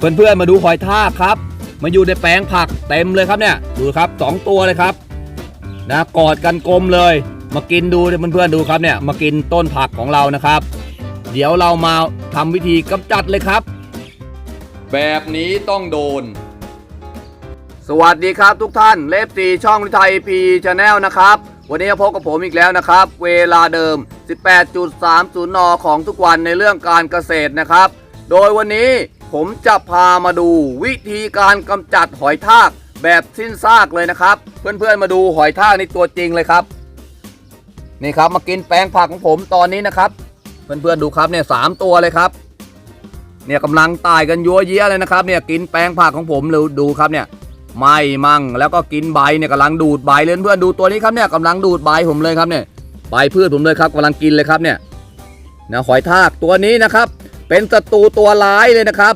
เพื่อนๆมาดูหอยทากครับ มาอยู่ในแปลงผักเต็มเลยครับเนี่ย ดูครับสองตัวเลยครับ นะกอดกันกลมเลย มากินดูเพื่อนๆดูครับเนี่ย มากินต้นผักของเรานะครับ เดี๋ยวเรามาทำวิธีกำจัดเลยครับ แบบนี้ต้องโดน สวัสดีครับทุกท่านเลฟซีช่องลิไทยพีชาแนลนะครับ วันนี้พบกับผมอีกแล้วนะครับ เวลาเดิม 18.30 น ของทุกวันในเรื่องการเกษตรนะครับ โดยวันนี้ ผมจะพามาดูวิธีการกำจัดหอยทากแบบสิ้นซากเลยนะครับ เพื่อนๆมาดูหอยทากในตัวจริงเลยครับ นี่ครับมากินแปลงผักของผมตอนนี้นะครับ เพื่อนๆดูครับเนี่ยสามตัวเลยครับ เนี่ยกำลังตายกันยัวเยี้ยเลยนะครับ เนี่ยกินแปลงผักของผมเลยดูครับเนี่ยไม่มั่งแล้วก็กินใบเนี่ยกำลังดูดใบเลยเพื่อนดูตัวนี้ครับเนี่ยกำลังดูดใบผมเลยครับเนี่ยใบพืชผมเลยครับกำลังกินเลยครับเนี่ยนะหอยทากตัวนี้นะครับ เป็นศัตรูตัวร้ายเลยนะครับ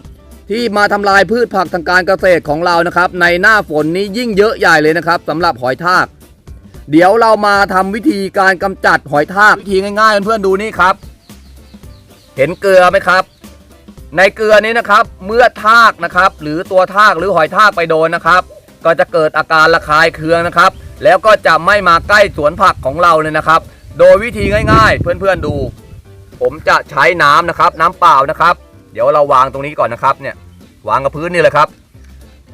ที่มาทำลายพืชผักทางการเกษตรของเรานะครับ ในหน้าฝนนี้ยิ่งเยอะใหญ่เลยนะครับสำหรับหอยทาก เดี๋ยวเรามาทำวิธีการกำจัดหอยทากวิธีง่ายๆเพื่อนๆดูนี่ครับ เห็นเกลือไหมครับ ในเกลือนี้นะครับ เมื่อทากนะครับ หรือตัวทากหรือหอยทากไปโดนนะครับ ก็จะเกิดอาการระคายเคืองนะครับ แล้วก็จะไม่มาใกล้สวนผักของเราเลยนะครับ โดยวิธีง่าย ๆ เพื่อนๆดู ผมจะใช้น้ำนะครับ น้ำเปล่านะครับ เดี๋ยวเราวางตรงนี้ก่อนนะครับเนี่ยวางกับพื้นนี่เลยครับ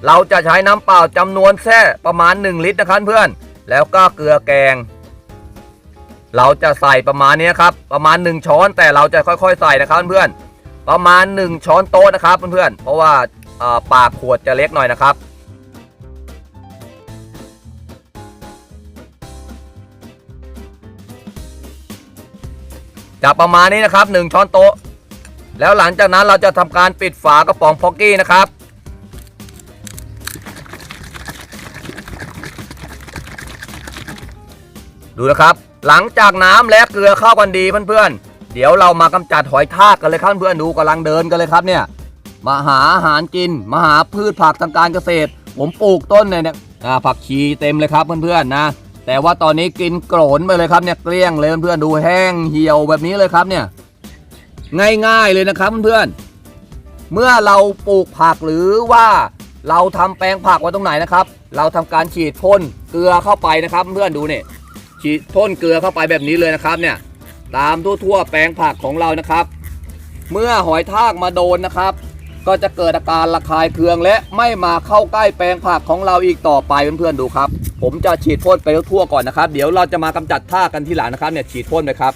เราจะใช้น้ำเปล่าจำนวนแค่ประมาณ 1 ลิตรนะครับเพื่อน แล้วก็เกลือแกง เราจะใส่ประมาณนี้ครับ ประมาณ 1 ช้อนแต่เราจะค่อยๆ ใส่นะครับเพื่อน ประมาณ 1 ช้อนโต๊ะนะครับเพื่อนๆเพราะว่าปากขวดจะเล็กหน่อยนะครับ จะประมาณนี้นะครับ 1 ช้อนโต๊ะ แล้วหลังจากนั้นเราจะทำการปิดฝากระป๋องพ็อกกี้นะครับ ดูนะครับ หลังจากน้ำและเกลือเข้ากันดีเพื่อนๆ เดี๋ยวเรามากำจัดหอยทากกันเลยครับเพื่อนดูกำลังเดินกันเลยครับเนี่ยมาหาอาหารกินมาหาพืชผักทางการเกษตร ผมปลูกต้นเนี่ยเนี่ยผักชีเต็มเลยครับเพื่อนๆนะ แต่ว่าตอนนี้กินโกรนไปเลยครับเนี่ยเกลี้ยงเลยเพื่อนๆดูแห้งเหี่ยวแบบนี้เลยครับเนี่ยง่ายๆเลยนะครับเพื่อนๆเมื่อเราปลูกผักหรือว่าเราทำแปลงผักไว้ตรงไหนนะครับ เราทำการฉีดพ่นเกลือเข้าไปนะครับ เพื่อนดูเนี่ยฉีดพ่นเกลือเข้าไปแบบนี้เลยนะครับเนี่ยตามทั่วๆแปลงผักของเรานะครับ เมื่อหอยทากมาโดนนะครับ ก็จะเกิดอาการระคายเคืองและไม่มาเข้าใกล้แปลงผักของเราอีกต่อไปเพื่อนๆดูครับ ผมจะฉีดพ่นไปทั่วก่อนนะครับ เดี๋ยวเราจะมากำจัดทากกันทีหลังนะครับเนี่ยฉีดพ่นไปครับ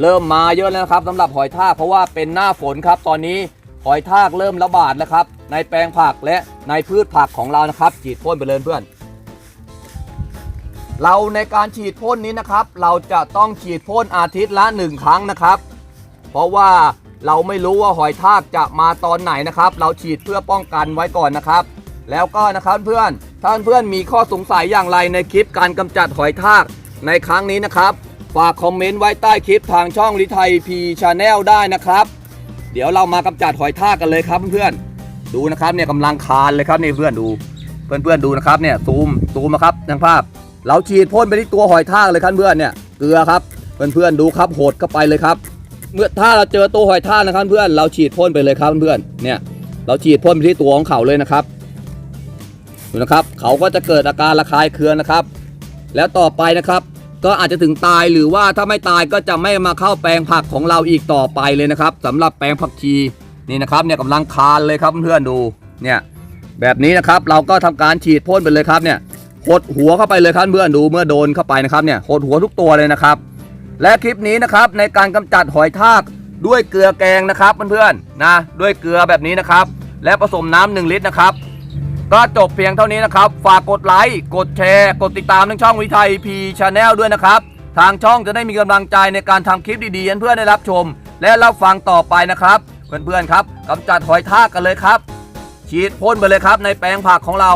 เริ่มมาเยอะแล้วครับสำหรับหอยทากเพราะว่าเป็นหน้าฝนครับ ตอนนี้หอยทากเริ่มระบาดแล้วครับ ในแปลงผักและในพืชผักของเรานะครับ ฉีดพ่นไปเลยเพื่อนเราในการฉีดพ่นนี้นะครับ เราจะต้องฉีดพ่นอาทิตย์ละหนึ่งครั้งนะครับ เพราะว่า เราไม่รู้ว่าหอยทากจะมาตอนไหนนะครับ เราฉีดเพื่อป้องกันไว้ก่อนนะครับ แล้วก็นะครับเพื่อนท่านเพื่อนมีข้อสงสัยอย่างไรในคลิปการกำจัดหอยทากในครั้งนี้นะครับฝากคอมเมนต์ไว้ใต้คลิปทางช่องลิไทยพีชาแนลได้นะครับ เดี๋ยวเรามากำจัดหอยทากกันเลยครับเพื่อนๆดูนะครับเนี่ยกำลังคานเลยครับนี่เพื่อนดู เพื่อนๆดูนะครับเนี่ยซูมซูมนะครับทางภาพ เราฉีดพ่นไปที่ตัวหอยทากเลยครับเพื่อนเนี่ยเกลือครับ เพื่อนๆดูครับโหดเข้าไปเลยครับ เมื่อถ้าเราเจอตัวหอยทากนะครับเพื่อนเราฉีดพ่นไปเลยครับเพื่อนเนี่ยเราฉีดพ่นไปที่ตัวของเขาเลยนะครับดูนะครับ เขาก็จะเกิดอาการระคายเคืองนะครับ แล้วต่อไปนะครับ ก็อาจจะถึงตายหรือว่าถ้าไม่ตายก็จะไม่มาเข้าแปลงผักของเราอีกต่อไปเลยนะครับสำหรับแปลงผักชีนี่นะครับเนี่ยกำลังคานเลยครับเพื่อนดูเนี่ยแบบนี้นะครับเราก็ทำการฉีดพ่นไปเลยครับเนี่ยหดหัวเข้าไปเลยครับเพื่อนดูเมื่อโดนเข้าไปนะครับเนี่ยหดหัวทุกตัวเลยนะครับ และคลิปนี้นะครับในการกำจัดหอยทากด้วยเกลือแกงนะครับเพื่อนๆนะด้วยเกลือแบบนี้นะครับ และผสมน้ำหนึ่งลิตรนะครับ ก็จบเพียงเท่านี้นะครับ ฝากกดไลค์กดแชร์ กดติดตามทางช่องวิทัยพีชาแนลด้วยนะครับ ทางช่องจะได้มีกำลังใจในการทำคลิปดีๆเพื่อนได้รับชม และรับฟังต่อไปนะครับ เพื่อนๆครับกำจัดหอยทากกันเลยครับ ฉีดพ่นไปเลยครับในแปลงผักของเรา